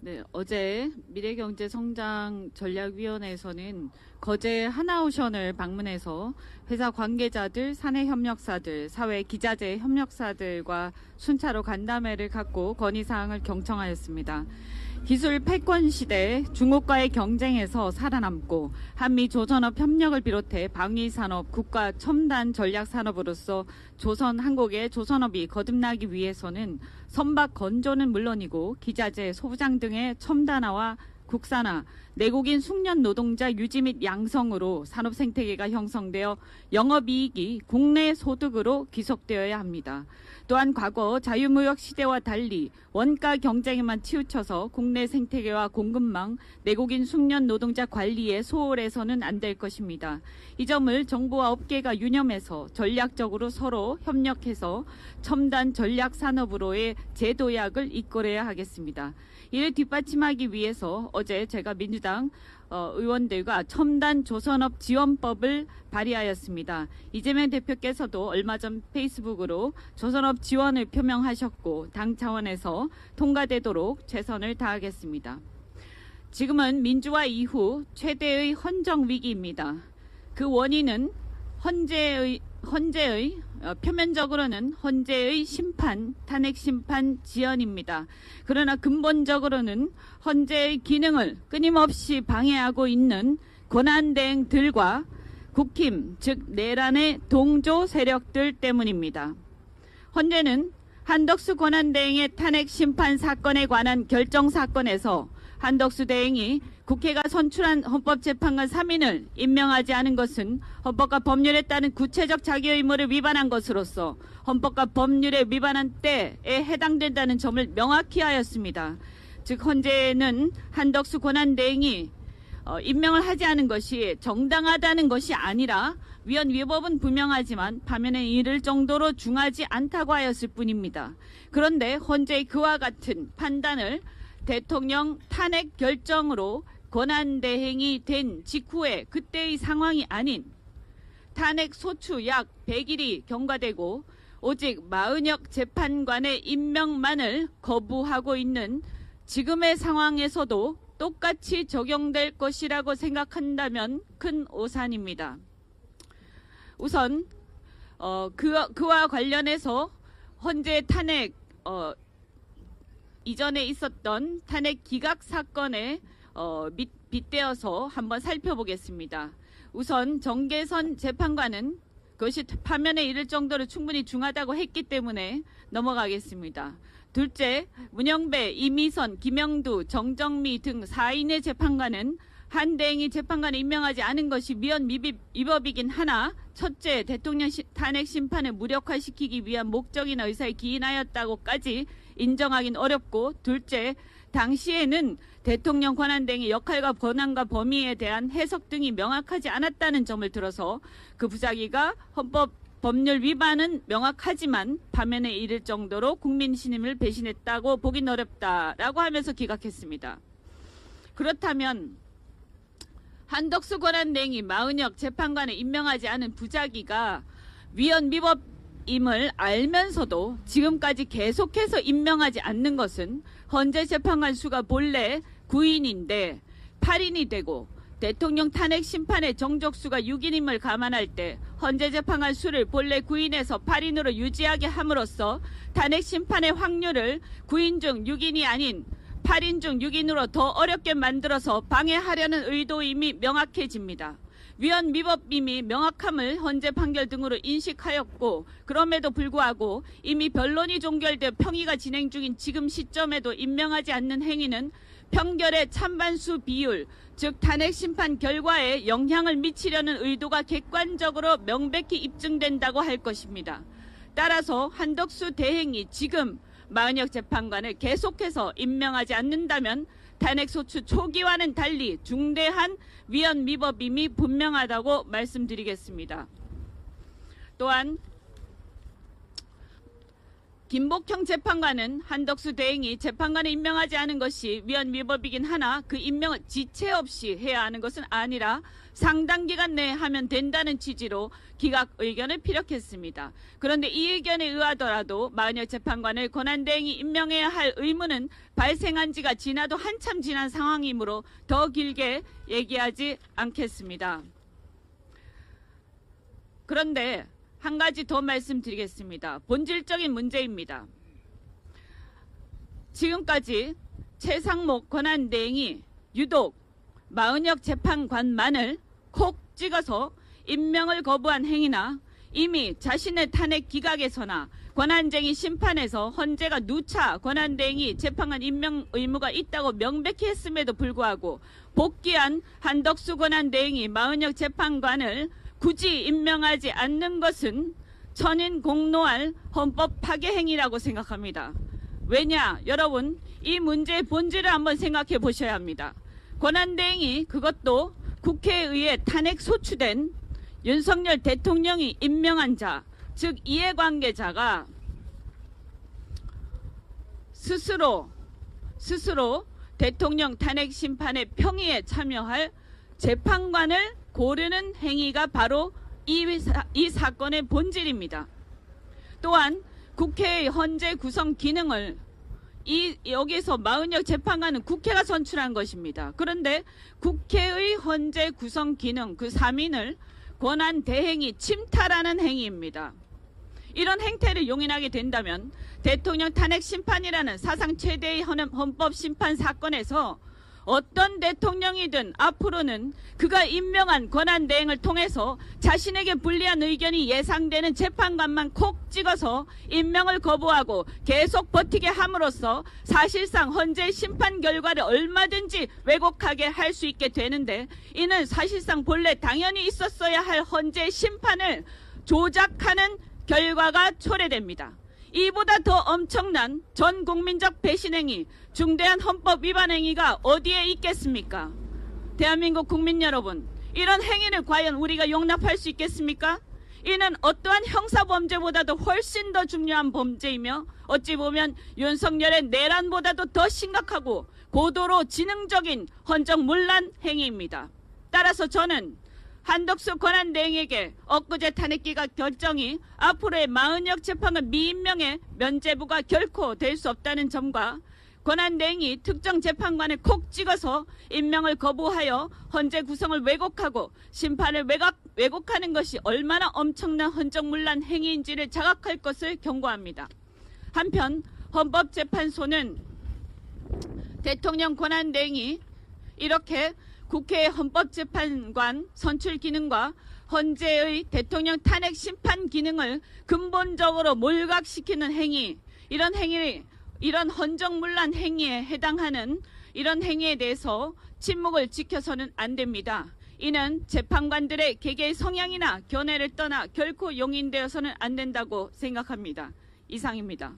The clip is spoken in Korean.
네, 어제 미래경제성장전략위원회에서는 거제 하나오션을 방문해서 회사 관계자들, 사내 협력사들, 사회 기자재 협력사들과 순차로 간담회를 갖고 건의사항을 경청하였습니다. 기술 패권 시대 중국과의 경쟁에서 살아남고 한미 조선업 협력을 비롯해 방위 산업 국가 첨단 전략 산업으로서 조선 한국의 조선업이 거듭나기 위해서는 선박 건조는 물론이고 기자재 소부장 등의 첨단화와 국산화, 내국인 숙련 노동자 유지 및 양성으로 산업 생태계가 형성되어 영업이익이 국내 소득으로 귀속되어야 합니다. 또한 과거 자유무역 시대와 달리 원가 경쟁에만 치우쳐서 국내 생태계와 공급망, 내국인 숙련 노동자 관리에 소홀해서는 안 될 것입니다. 이 점을 정부와 업계가 유념해서 전략적으로 서로 협력해서 첨단 전략 산업으로의 재도약을 이끌어야 하겠습니다. 이를 뒷받침하기 위해서 어제 제가 민주당 어, 의원들과 첨단 조선업 지원법을 발의하였습니다. 이재명 대표께서도 얼마 전 페이스북으로 조선업 지원을 표명하셨고 당 차원에서 통과되도록 최선을 다하겠습니다. 지금은 민주화 이후 최대의 헌정 위기입니다. 그 원인은 헌재의 헌재의 어, 표면적으로는 헌재의 심판, 탄핵 심판 지연입니다. 그러나 근본적으로는 헌재의 기능을 끊임없이 방해하고 있는 권한대행들과 국힘, 즉 내란의 동조 세력들 때문입니다. 헌재는 한덕수 권한대행의 탄핵 심판 사건에 관한 결정 사건에서 한덕수 대행이 국회가 선출한 헌법재판관 3인을 임명하지 않은 것은 헌법과 법률에 따른 구체적 자기 의무를 위반한 것으로서 헌법과 법률에 위반한 때에 해당된다는 점을 명확히 하였습니다. 즉 헌재는 한덕수 권한대행이 어, 임명을 하지 않은 것이 정당하다는 것이 아니라 위헌 위법은 분명하지만 파면에 이를 정도로 중하지 않다고 하였을 뿐입니다. 그런데 헌재의 그와 같은 판단을 대통령 탄핵 결정으로 권한대행이 된 직후에 그때의 상황이 아닌 탄핵 소추 약 100일이 경과되고 오직 마은혁 재판관의 임명만을 거부하고 있는 지금의 상황에서도 똑같이 적용될 것이라고 생각한다면 큰 오산입니다. 우선 어, 그, 그와 관련해서 헌재 탄핵 어, 이전에 있었던 탄핵 기각 사건에 어, 밑, 빗대어서 한번 살펴보겠습니다. 우선 정계선 재판관은 그것이 파면에 이를 정도로 충분히 중하다고 했기 때문에 넘어가겠습니다. 둘째, 문영배, 이미선, 김영두, 정정미 등 4인의 재판관은 한 대행이 재판관에 임명하지 않은 것이 미연 미비, 위법이긴 하나 첫째, 대통령 시, 탄핵 심판을 무력화시키기 위한 목적이나 의사에 기인하였다고까지 인정하긴 어렵고 둘째, 당시에는 대통령 권한 등의 역할과 권한과 범위에 대한 해석 등이 명확하지 않았다는 점을 들어서 그 부작위가 헌법 법률 위반은 명확하지만 파면에 이를 정도로 국민 신임을 배신했다고 보긴 어렵다라고 하면서 기각했습니다. 그렇다면 한덕수 권한 대행이 마은혁 재판관에 임명하지 않은 부작위가 위헌 위법 임을 알면서도 지금까지 계속해서 임명하지 않는 것은 헌재 재판관 수가 본래 9인인데 8인이 되고 대통령 탄핵 심판의 정족수가 6인임을 감안할 때 헌재 재판관 수를 본래 9인에서 8인으로 유지하게 함으로써 탄핵 심판의 확률을 9인 중 6인이 아닌 8인 중 6인으로 더 어렵게 만들어서 방해하려는 의도 이미 명확해집니다. 위헌 위법임이 명확함을 헌재 판결 등으로 인식하였고 그럼에도 불구하고 이미 변론이 종결돼 평의가 진행 중인 지금 시점에도 임명하지 않는 행위는 평결의 찬반수 비율, 즉 탄핵 심판 결과에 영향을 미치려는 의도가 객관적으로 명백히 입증된다고 할 것입니다. 따라서 한덕수 대행이 지금 마은혁 재판관을 계속해서 임명하지 않는다면 탄핵 소추 초기와는 달리 중대한 위헌 위법임이 분명하다고 말씀드리겠습니다. 또한 김복형 재판관은 한덕수 대행이 재판관에 임명하지 않은 것이 위헌 위법이긴 하나 그 임명을 지체 없이 해야 하는 것은 아니라 상당 기간 내에 하면 된다는 취지로 기각 의견을 피력했습니다. 그런데 이 의견에 의하더라도 마은혁 재판관을 권한대행이 임명해야 할 의무는 발생한 지가 지나도 한참 지난 상황이므로 더 길게 얘기하지 않겠습니다. 그런데 한 가지 더 말씀드리겠습니다. 본질적인 문제입니다. 지금까지 최상목 권한대행이 유독 마은혁 재판관만을 콕 찍어서 임명을 거부한 행위나 이미 자신의 탄핵 기각에서나 권한쟁의 심판에서 헌재가 누차 권한대행이 재판관 임명 의무가 있다고 명백히 했음에도 불구하고 복귀한 한덕수 권한대행이 마은혁 재판관을 굳이 임명하지 않는 것은 천인 공노할 헌법 파괴 행위라고 생각합니다. 왜냐, 여러분, 이 문제의 본질을 한번 생각해 보셔야 합니다. 권한대행이 그것도 국회에 의해 탄핵 소추된 윤석열 대통령이 임명한 자, 즉 이해관계자가 스스로 스스로 대통령 탄핵 심판의 평의에 참여할 재판관을 고르는 행위가 바로 이, 사, 이 사건의 본질입니다. 또한 국회의 헌재 구성 기능을 이 여기서 마은혁 재판관은 국회가 선출한 것입니다. 그런데 국회의 헌재 구성 기능 그 3인을 권한 대행이 침탈하는 행위입니다. 이런 행태를 용인하게 된다면 대통령 탄핵 심판이라는 사상 최대의 헌- 헌법 심판 사건에서 어떤 대통령이든 앞으로는 그가 임명한 권한 대행을 통해서 자신에게 불리한 의견이 예상되는 재판관만 콕 찍어서 임명을 거부하고 계속 버티게 함으로써 사실상 헌재 심판 결과를 얼마든지 왜곡하게 할 수 있게 되는데 이는 사실상 본래 당연히 있었어야 할 헌재 심판을 조작하는 결과가 초래됩니다. 이보다 더 엄청난 전 국민적 배신행위, 중대한 헌법 위반 행위가 어디에 있겠습니까? 대한민국 국민 여러분, 이런 행위를 과연 우리가 용납할 수 있겠습니까? 이는 어떠한 형사범죄보다도 훨씬 더 중요한 범죄이며 어찌 보면 윤석열의 내란보다도 더 심각하고 고도로 지능적인 헌정문란 행위입니다. 따라서 저는 한덕수 권한대행에게 엊그제 탄핵기각 결정이 앞으로의 마은혁 재판관 미임명의 면죄부가 결코 될 수 없다는 점과 권한대행이 특정 재판관을 콕 찍어서 임명을 거부하여 헌재 구성을 왜곡하고 심판을 왜곡, 왜곡하는 것이 얼마나 엄청난 헌정문란 행위인지를 자각할 것을 경고합니다. 한편 헌법재판소는 대통령 권한대행이 이렇게 국회의 헌법재판관 선출 기능과 헌재의 대통령 탄핵 심판 기능을 근본적으로 몰각시키는 행위, 이런 행위, 이런 헌정문란 행위에 해당하는 이런 행위에 대해서 침묵을 지켜서는 안 됩니다. 이는 재판관들의 개개의 성향이나 견해를 떠나 결코 용인되어서는 안 된다고 생각합니다. 이상입니다.